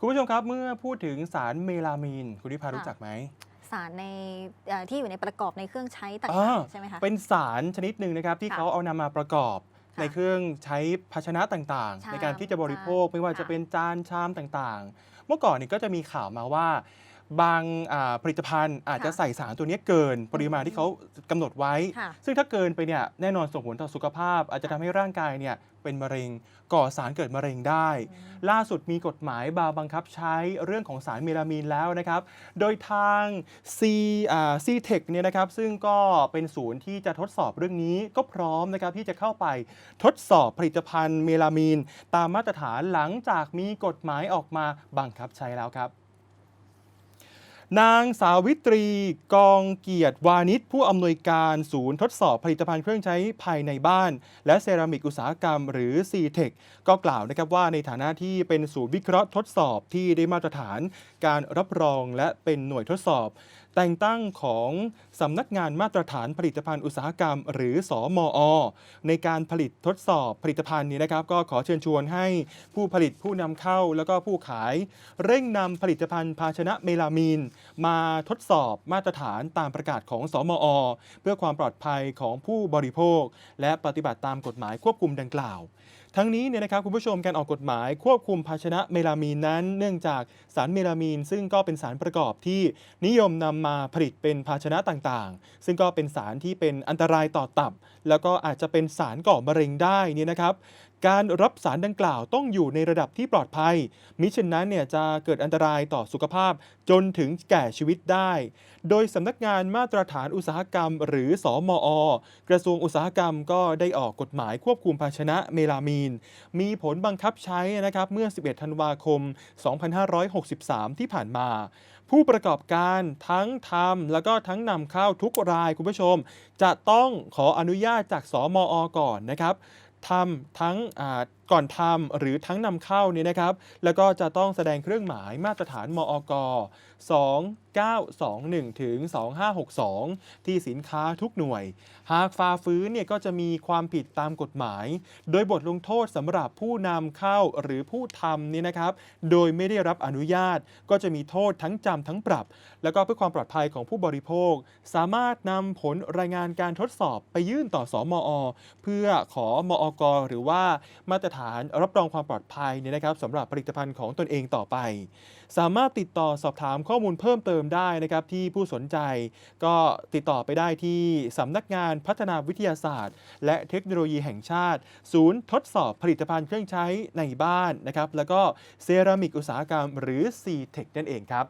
คุณผู้ชมครับเมื่อพูดถึงสารเมลามีน คุณทิพาค่ะรู้จักไหมสารในเอ่อที่อยู่ในประกอบในเครื่องใช้ต่าอ่างๆใช่ไหมคะเป็นสารชนิดหนึ่งนะครับที่ค่ะเขาเอานำมาประกอบค่ะในเครื่องใช้ภาชนะต่างๆชามในการที่จะบริโภคจานไม่ว่าจะค่ะเป็นจานชามต่างๆ เมื่อก่อนนี่ก็จะมีข่าวมาว่า บางอ่าผลิตภัณฑ์อาจจะใส่สารตัวนี้เกินปริมาณที่เขากำหนดไว้ ค่ะซึ่งถ้าเกินไปเนี่ยแน่นอนส่งผลต่อสุขภาพ อาจจะทำให้ร่างกายเนี่ยเป็นมะเร็งก่อสารเกิดมะเร็งได้อืมล่าสุดมีกฎหมายบาบังคับใช้เรื่องของสารเมลามีนแล้วนะครับ โดยทาง C อ่า CTech เนี่ยนะครับซึ่งก็เป็นศูนย์ที่จะทดสอบเรื่องนี้ก็พร้อมนะครับที่จะเข้าไปทดสอบผลิตภัณฑ์เมลามีน ตามมาตรฐานหลังจากมีกฎหมายออกมาบังคับใช้แล้วครับ นางสาวิตรีกองเกียรติวานิชผู้อำนวยการศูนย์ทดสอบผลิตภัณฑ์เครื่องใช้ภายในบ้าน และเซรามิกอุตสาหกรรม หรือ c t e c ก็กล่าวนะครับว่าในฐานะที่เป็นศูนย์วิเคราะห์ทดสอบที่ได้มาตรฐาน การรับรองและเป็นหน่วยทดสอบ แต่งตั้งของสำนักงานมาตรฐานผลิตภัณฑ์อุตสาหกรรม หรือสอมอ ในการผลิตทดสอบผลิตภัณฑ์นี้นะครับ ก็ขอเชิญชวนให้ผู้ผลิตผู้นำเข้าแล้วก็ผู้ขาย เร่งนำผลิตภัณฑ์ภาชนะเมลามีนมาทดสอบมาตรฐานตามประกาศของสอมอ เพื่อความปลอดภัยของผู้บริโภค และปฏิบัติตามกฎหมายควบคุมดังกล่าว ทั้งนี้เนี่ยนะครับคุณผู้ชมการออกกฎหมายควบคุมภาชนะเมลามีนนั้น เนื่องจากสารเมลามีน ซึ่งก็เป็นสารประกอบที่นิยมนำมาผลิตเป็นภาชนะต่างๆ ซึ่งก็เป็นสารที่เป็นอันตรายต่อตับ แล้วก็อาจจะเป็นสารก่อมะเร็งได้เนี่ยนะครับ การรับสารดังกล่าวต้องอยู่ในระดับที่ปลอดภัย มิเช่นนั้นเนี่ยจะเกิดอันตรายต่อสุขภาพจนถึงแก่ชีวิตได้ โดยสำนักงานมาตรฐานอุตสาหกรรม หรือสอมอ กระทรวงอุตสาหกรรมก็ได้ออกกฎหมายควบคุมภาชนะเมลามีน มีผลบังคับใช้นะครับเมื่อ 11 ธันวาคม 2563 ที่ผ่านมา ผู้ประกอบการทั้งทำแล้วก็ทั้งนำเข้าทุกรายคุณผู้ชม จะต้องขออนุญาตจากสมอก่อนนะครับ ทำทั้ง ก่อนทำหรือทั้งนำเข้าเนี่ยนะครับ แล้วก็จะต้องแสดงเครื่องหมายมาตรฐานมอก2921ถึง2562 ที่สินค้าทุกหน่วย หากฝ่าฟื้นเนี่ยก็จะมีความผิดตามกฎหมาย โดยบทลงโทษสำหรับผู้นำเข้าหรือผู้ทำเนี่ยนะครับ โดยไม่ได้รับอนุญาต ก็จะมีโทษทั้งจำทั้งปรับ แล้วก็เพื่อความปลอดภัยของผู้บริโภค สามารถนำผลรายงานการทดสอบไปยื่นต่อสอมอ เพื่อขอมอกหรือว่ามาตรฐานฐานรับรองความปลอดภัยเนี่ยนะครับสำหรับผลิตภัณฑ์ของตนเองต่อไป สามารถติดต่อสอบถามข้อมูลเพิ่มเติมได้นะครับที่ผู้สนใจ ก็ติดต่อไปได้ที่สำนักงานพัฒนาวิทยาศาสตร์ และเทคโนโลยีแห่งชาติ ศูนย์ทดสอบผลิตภัณฑ์เครื่องใช้ในบ้านนะครับแล้วก็เซรามิกอุตสาหกรรม หรือ c t e c h นั่นเองครับ